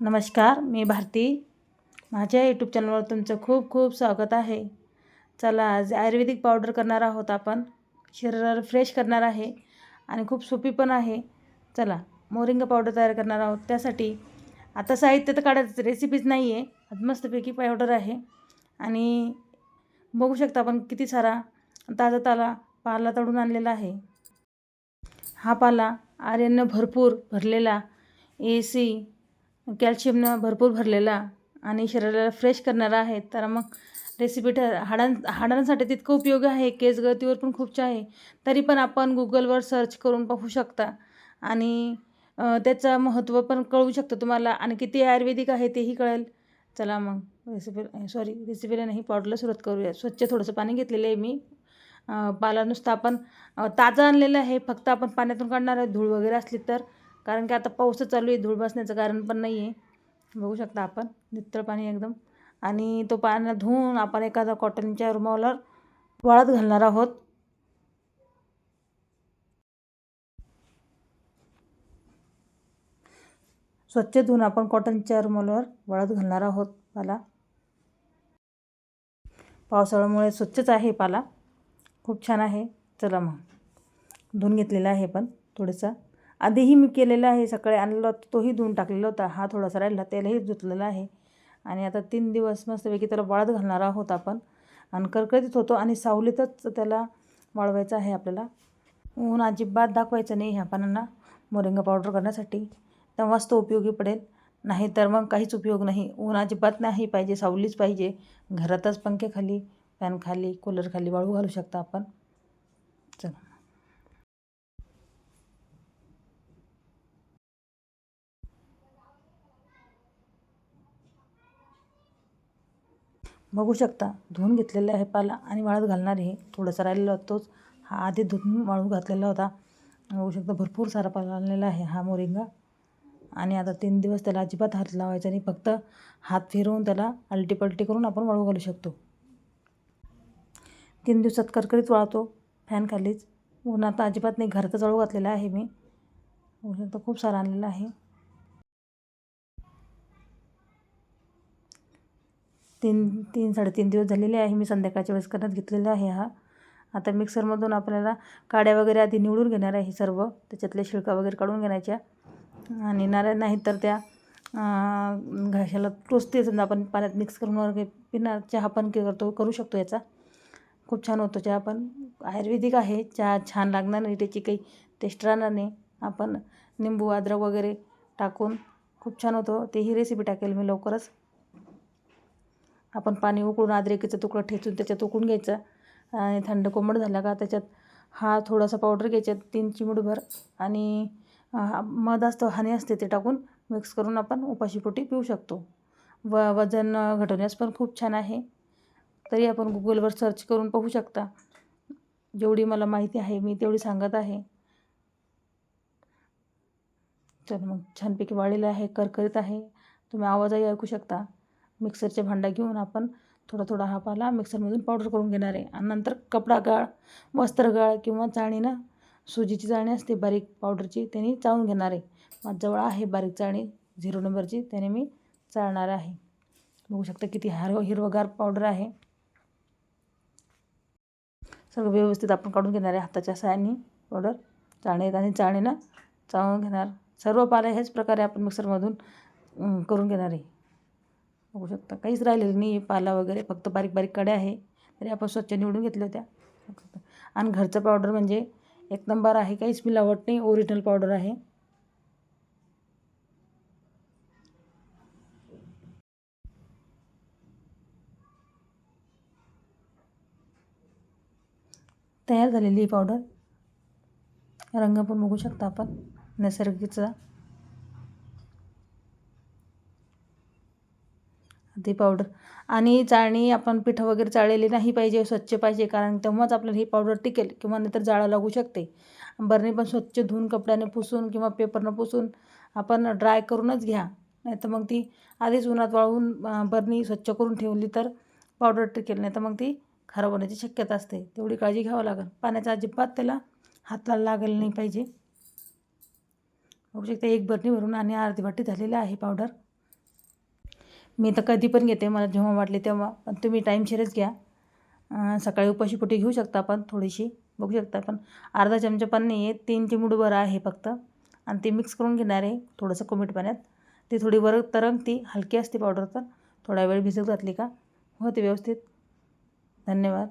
नमस्कार मी भारती. माझ्या यूट्यूब चॅनलवर तुमचं खूप खूप स्वागत आहे. चला आज आयुर्वेदिक पावडर करणार आहोत आपण. शरीराला फ्रेश करणार आहे आणि खूप सोपी पण आहे. चला मोरिंगा पावडर तयार करणार आहोत. त्यासाठी आता साहित्य तर काढायचं रेसिपीज नाही आहे आज मस्तपैकी पावडर आहे. आणि बघू शकता आपण किती सारा ताजा ताला पाला तळून आणलेला आहे. हा पाला आर्यानं भरपूर भरलेला ए सी कॅल्शियमनं भरपूर भरलेला आणि शरीराला फ्रेश करणारा आहे. तर मग रेसिपी ठ हाडां हाडांसाठी तितकं उपयोगी आहे केस गळतीवर पण खूप आहे. तरी पण आपण गुगलवर सर्च करून पाहू शकता. आणि त्याचं महत्त्व पण कळू शकतं तुम्हाला. आणि किती आयुर्वेदिक आहे तेही कळेल. चला मग रेसिपी सॉरी रेसिपीला नाही पावडरला सुरुवात करूया. स्वच्छ थोडंसं पाणी घेतलेलं आहे मी. पाला नुसतं आपण ताजं आणलेलं आहे. फक्त आपण पाण्यातून काढणार आहे धूळ वगैरे असली तर. कारण की आता पाऊसच चालू आहे धूळ बसण्याचं कारण पण नाही आहे. बघू शकता आपण नितळ पाणी एकदम. आणि तो पाण्याला धुवून आपण एखादा कॉटनच्या रुमालावर वाळत घालणार आहोत. स्वच्छ धुवून आपण कॉटनच्या रुमालवर वाळत घालणार आहोत पाला. पावसाळ्यामुळे स्वच्छच आहे पाला. खूप छान आहे. चला मग. धुवून घेतलेला आहे पण थोडंसं. आधीही मी केलेलं आहे सकाळी आणलेला होता तोही धुवून टाकलेला होता. हा थोडासा राहिला त्यालाही धुतलेला आहे. आणि आता तीन दिवस मस्तपैकी त्याला वाळत घालणार आहोत आपण. आणि करकरीत होतो आणि सावलीतच त्याला वाळवायचं आहे आपल्याला. ऊन अजिबात दाखवायचं नाही ह्या पानांना मोरिंगा पावडर करण्यासाठी. तेव्हाच तो उपयोगी पडेल. नाही तर मग काहीच उपयोग नाही. ऊन अजिबात नाही पाहिजे सावलीच पाहिजे. घरातच पंखेखाली फॅनखाली कूलरखाली वाळू घालू शकता आपण. चला. बघू शकता. धुवून घेतलेला आहे पाला आणि वाळत घालणार आहे थोडासा राहिलेला होता तोच. हा आधी धुवून वाळू घातलेला होता. बघू शकता भरपूर सारा पाला आणलेला आहे हा मोरिंगा. आणि आता तीन दिवस त्याला अजिबात हात लावायचा आणि फक्त हात फिरवून त्याला अलटी पलटी करून आपण वाळू घालू शकतो. तीन दिवसात करकरीत वाळतो. फॅनखालीच उन्हात अजिबात नाही. घरातच वाळू घातलेला आहे मी. बघू शकता खूप सारा आणलेला आहे. तीन तीन साडेतीन दिवस झालेले आहे. मी संध्याकाळच्या वेळेस करण्यात घेतलेला आहे हा. आता मिक्सरमधून आपल्याला काड्या वगैरे आधी निवडून घेणार आहे सर्व. त्याच्यातल्या शिळका वगैरे काढून घेण्याच्या. आणि नारळ नाही तर त्या घाशाला टोचते समजा आपण पाण्यात मिक्स करून वगैरे पिणार. चहा पण करतो करू शकतो याचा. खूप छान होतो चहा पण. आयुर्वेदिक आहे. चहा छान लागणार नाही. त्याची काही टेस्ट राहणार नाही. आपण निंबू अद्रक वगैरे टाकून खूप छान होतो. तेही रेसिपी टाकेल मी लवकरच. आपण पाणी उकळून अद्रेकीचा तुकडा ठेचून त्याच्यात उकळून घ्यायचा. आणि थंड कोंबड झाला का त्याच्यात हा थोडासा पावडर घ्यायचा तीन चिमूटभर. आणि मध असतं हानी असते ते टाकून मिक्स करून आपण उपाशीपोटी पिऊ शकतो. व वजन घटवण्यास पण खूप छान आहे. तरी आपण गुगलवर सर्च करून पाहू शकता. जेवढी मला माहिती आहे मी तेवढी सांगत आहे. चल मग छानपैकी वाळलेलं आहे करकरीत आहे. तुम्ही आवाजही ऐकू शकता. मिक्सरचे भांडा घेऊन आपण थोडा थोडा हा पाला मिक्सरमधून पावडर करून घेणार आहे. आणि नंतर कपडा गाळ वस्त्र गाळ किंवा चाळणीनं सुजीची चाळणी असते बारीक पावडरची त्याने चाळून घेणार आहे. माझ्याजवळ आहे बारीक चाळणी झिरो नंबरची त्याने मी चाळणार आहे. बघू शकता किती हर हिरवगार पावडर आहे. सगळं व्यवस्थित आपण काढून घेणार आहे. हाताच्या साहाय्याने पावडर चाळणीत आणि चाळणीनं चाळून घेणार. सर्व पाला ह्याच प्रकारे आपण मिक्सरमधून करून घेणार आहे. बघू शकता. काहीच राहिलेलं नाही पाला वगैरे फक्त बारीक बारीक कड्या आहे. तरी आपण स्वच्छ निवडून घेतल्या होत्या. आणि घरचं पावडर म्हणजे एक नंबर आहे. काहीच मिलावट नाही. ओरिजिनल पावडर आहे. तयार झालेली ही पावडर रंग पण बघू शकता आपण. नैसर्गिकचा. ती पावडर आणि चाळणी आपण पिठं वगैरे चाळलेली नाही पाहिजे स्वच्छ पाहिजे कारण तेव्हाच आपल्याला ही पावडर टिकेल किंवा नंतर जाळा लागू शकते. बरणी पण स्वच्छ धुवून कपड्याने पुसून किंवा पेपरनं पुसून आपण ड्राय करूनच घ्या. नाही तर मग ती आधीच उन्हात वाळवून बरणी स्वच्छ करून ठेवली तर पावडर टिकेल नाही तर मग ती खराब होण्याची शक्यता असते. तेवढी काळजी घ्यावं लागेल. पाण्याचा अजिबात त्याला हाताला लागलं नाही पाहिजे. बघू शकता एक बरणी भरून आणि अर्धी वाटी झालेली आहे पावडर मी तर कधी पण घेते मला जेव्हा वाटले तेव्हा. पण तुम्ही टाईमशीरच घ्या. सकाळी सकाळी उपाशीपोटी घेऊ शकता आपण थोडीशी बघू शकता पण अर्धा चमचा पण नाही आहे तीन चिमूटभर आहे फक्त. आणि ते मिक्स करून घेणार आहे थोडंसं कोमीट पाण्यात. ती थोडी वर तरंगती हलकी असते पावडर तर. थोडा वेळ भिजत घातली का? होते व्यवस्थित. धन्यवाद.